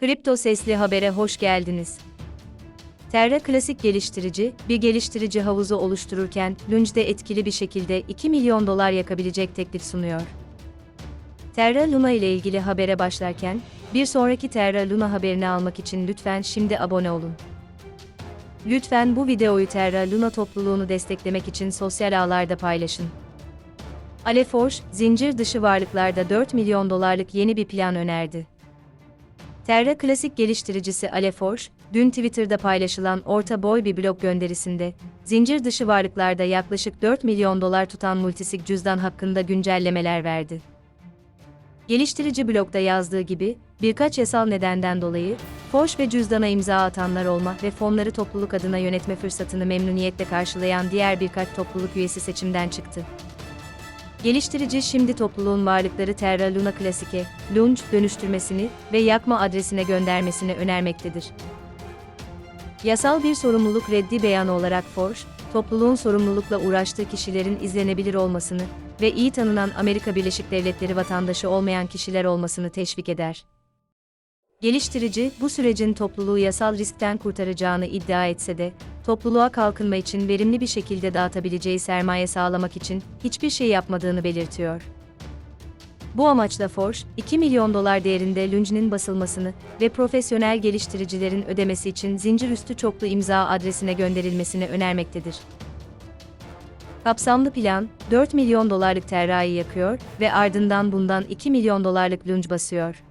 Kripto Sesli Haber'e hoş geldiniz. Terra Klasik geliştirici, bir geliştirici havuzu oluştururken, Lunge'de etkili bir şekilde 2 milyon dolar yakabilecek teklif sunuyor. Terra Luna ile ilgili habere başlarken, bir sonraki Terra Luna haberini almak için lütfen şimdi abone olun. Lütfen bu videoyu Terra Luna topluluğunu desteklemek için sosyal ağlarda paylaşın. Aleforge, zincir dışı varlıklarda 4 milyon dolarlık yeni bir plan önerdi. Terra Klasik geliştiricisi Aleforge, dün Twitter'da paylaşılan orta boy bir blog gönderisinde, zincir dışı varlıklarda yaklaşık 4 milyon dolar tutan multisig cüzdan hakkında güncellemeler verdi. Geliştirici blogda yazdığı gibi, birkaç yasal nedenden dolayı, Forge ve cüzdana imza atanlar olma ve fonları topluluk adına yönetme fırsatını memnuniyetle karşılayan diğer birkaç topluluk üyesi seçimden çıktı. Geliştirici şimdi topluluğun varlıkları Terra Luna Classic'e, Lunge dönüştürmesini ve yakma adresine göndermesini önermektedir. Yasal bir sorumluluk reddi beyanı olarak Forge, topluluğun sorumlulukla uğraştığı kişilerin izlenebilir olmasını ve iyi tanınan Amerika Birleşik Devletleri vatandaşı olmayan kişiler olmasını teşvik eder. Geliştirici, bu sürecin topluluğu yasal riskten kurtaracağını iddia etse de, topluluğa kalkınma için verimli bir şekilde dağıtabileceği sermaye sağlamak için hiçbir şey yapmadığını belirtiyor. Bu amaçla Forge, 2 milyon dolar değerinde Lunge'nin basılmasını ve profesyonel geliştiricilerin ödemesi için zincir üstü çoklu imza adresine gönderilmesini önermektedir. Kapsamlı plan, 4 milyon dolarlık terrayı yakıyor ve ardından bundan 2 milyon dolarlık lunge basıyor.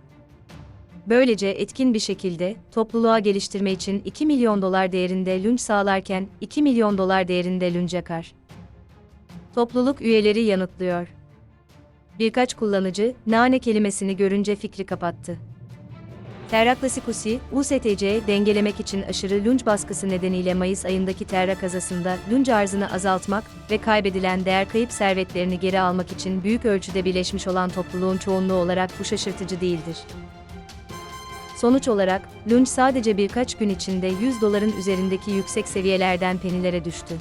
Böylece etkin bir şekilde topluluğa geliştirme için 2 milyon dolar değerinde lunch sağlarken 2 milyon dolar değerinde lunch yakar. Topluluk üyeleri yanıtlıyor. Birkaç kullanıcı nane kelimesini görünce fikri kapattı. Terra Classicusi, USTC dengelemek için aşırı lunch baskısı nedeniyle Mayıs ayındaki Terra kazasında lunch arzını azaltmak ve kaybedilen değer kayıp servetlerini geri almak için büyük ölçüde birleşmiş olan topluluğun çoğunluğu olarak bu şaşırtıcı değildir. Sonuç olarak, Lunch sadece birkaç gün içinde 100 doların üzerindeki yüksek seviyelerden penilere düştü.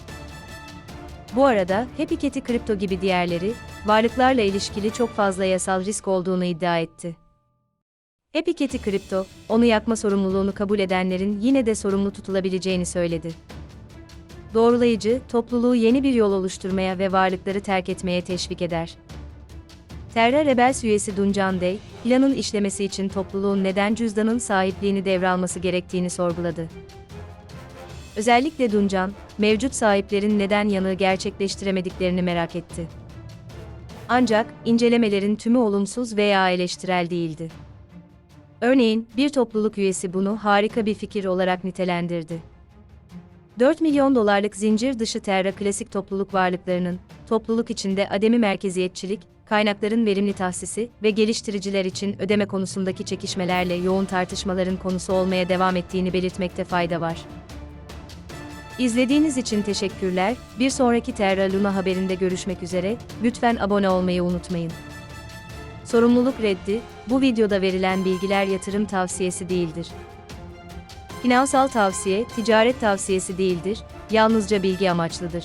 Bu arada, Happy Cat'i kripto gibi diğerleri, varlıklarla ilişkili çok fazla yasal risk olduğunu iddia etti. Happy Cat'i kripto, onu yakma sorumluluğunu kabul edenlerin yine de sorumlu tutulabileceğini söyledi. Doğrulayıcı, topluluğu yeni bir yol oluşturmaya ve varlıkları terk etmeye teşvik eder. Terra Rebels üyesi Duncan Day, planın işlemesi için topluluğun neden cüzdanın sahipliğini devralması gerektiğini sorguladı. Özellikle Duncan, mevcut sahiplerin neden yanığı gerçekleştiremediklerini merak etti. Ancak, incelemelerin tümü olumsuz veya eleştirel değildi. Örneğin, bir topluluk üyesi bunu harika bir fikir olarak nitelendirdi. 4 milyon dolarlık zincir dışı Terra klasik topluluk varlıklarının, topluluk içinde ademi merkeziyetçilik, kaynakların verimli tahsisi ve geliştiriciler için ödeme konusundaki çekişmelerle yoğun tartışmaların konusu olmaya devam ettiğini belirtmekte fayda var. İzlediğiniz için teşekkürler. Bir sonraki Terra Luna haberinde görüşmek üzere. Lütfen abone olmayı unutmayın. Sorumluluk reddi, bu videoda verilen bilgiler yatırım tavsiyesi değildir. Finansal tavsiye, ticaret tavsiyesi değildir, yalnızca bilgi amaçlıdır.